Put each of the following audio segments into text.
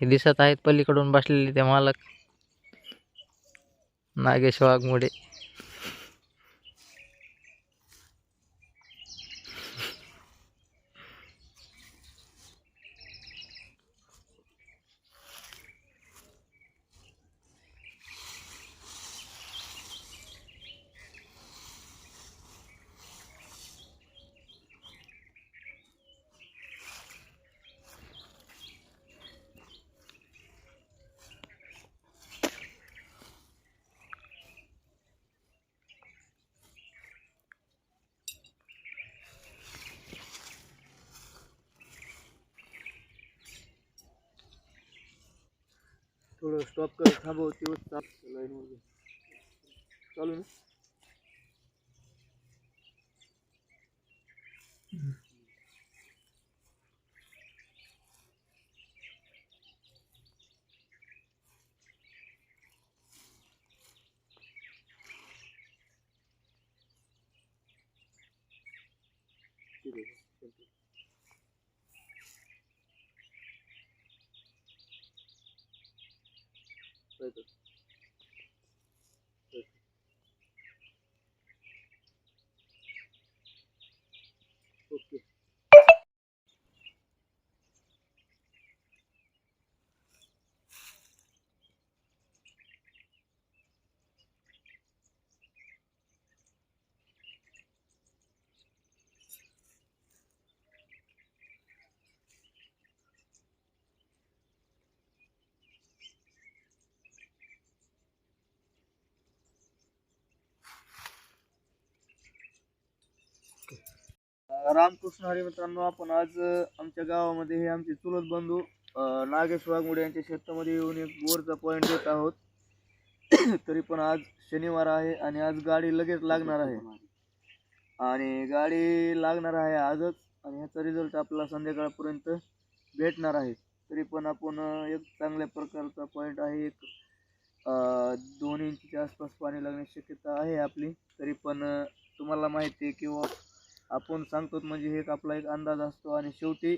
हे दिसत आहेत पलीकडून बसलेले ते मालक. नागेश वाघमोडे. थोडं स्टॉप कर थांबव तेव्हा चाप लाईन मध्ये. चालू ना? ठीक आहे. चालतंय. काय तर. रामकृष्ण हरी मित्रांनो आपण आज आमच्या गावामध्ये हे आमचे चुलत बंधू नागेश वाघमोडे यांच्या शेतामध्ये येऊन एक बोरचा पॉईंट देत आहोत. तरी पण आज शनिवार आहे आणि आज गाडी लगेच लागणार आहे. आणि गाडी लागणार आहे आजच आणि ह्याचा रिझल्ट आपल्याला संध्याकाळपर्यंत भेटणार आहे. तरी पण आपण एक चांगल्या प्रकारचा पॉईंट आहे एक दोन इंचच्या आसपास पाणी लागण्याची शक्यता आहे आपली. तरी पण तुम्हाला माहिती आहे किंवा आपण सांगतो म्हणजे हे एक आपला एक अंदाज असतो आणि शेवटी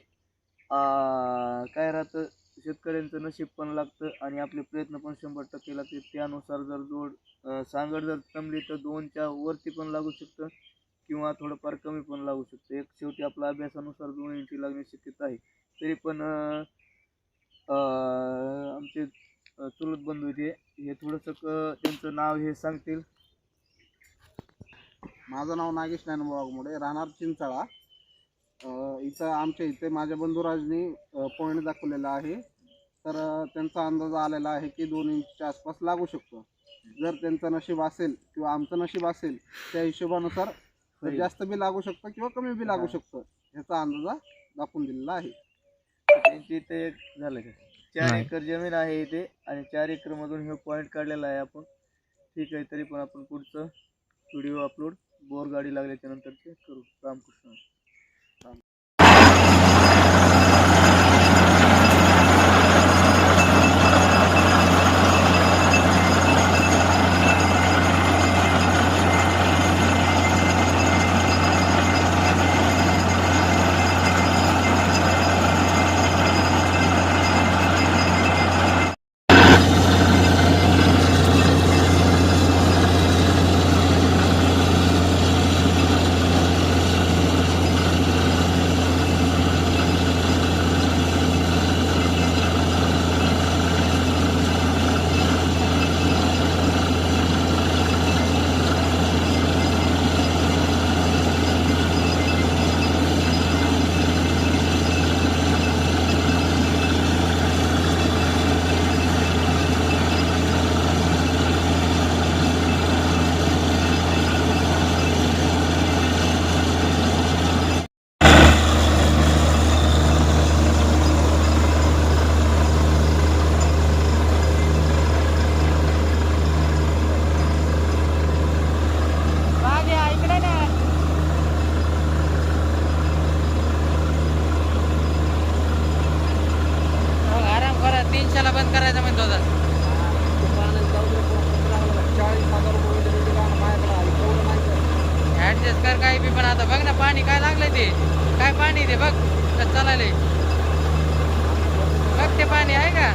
काय राहतं? शेतकऱ्यांचं नशीब पण लागतं आणि आपले प्रयत्न पण शंभर टक्के लागते त्यानुसार जर जोड सांगड जर जमली तर दोनच्या वरती पण लागू शकतं किंवा थोडंफार कमी पण लागू शकतं. एक शेवटी आपल्या अभ्यासानुसार दोन इंची लागण्याची शक्यता आहे. तरी पण आमचे चुलत बंधू जे हे थोडंसं क त्यांचं नाव हे सांगतील. माझं नाव नागेश ज्ञानोबा वाघमोडे राहणार चिंचाळा. इथं आमच्या इथे माझ्या बंधुराजनी पॉईंट दाखवलेला आहे. तर त्यांचा अंदाज आलेला आहे की दोन इंचच्या आसपास लागू शकतो. जर त्यांचं नशीब असेल किंवा आमचं नशीब असेल त्या हिशोबानुसार. जास्त बी लागू शकतं किंवा कमी बी लागू शकतं ह्याचा अंदाजा दाखवून दिलेला आहे. त्यांची इथे एक झालं का? चार. एकर जमीन आहे इथे आणि चार एकर मधून हे पॉईंट काढलेला आहे आपण. ठीक आहे तरी पण आपण पुढचं व्हिडिओ अपलोड बोर गाडी लागल्याच्या नंतरचे करू. रामकृष्ण. राम बंद करायचं म्हणतो आता ॲडजस्ट कर काही बी पण आता बघ ना पाणी काय लागलं ते. काय पाणी ते बघ. चालायला बघ ते पाणी आहे का?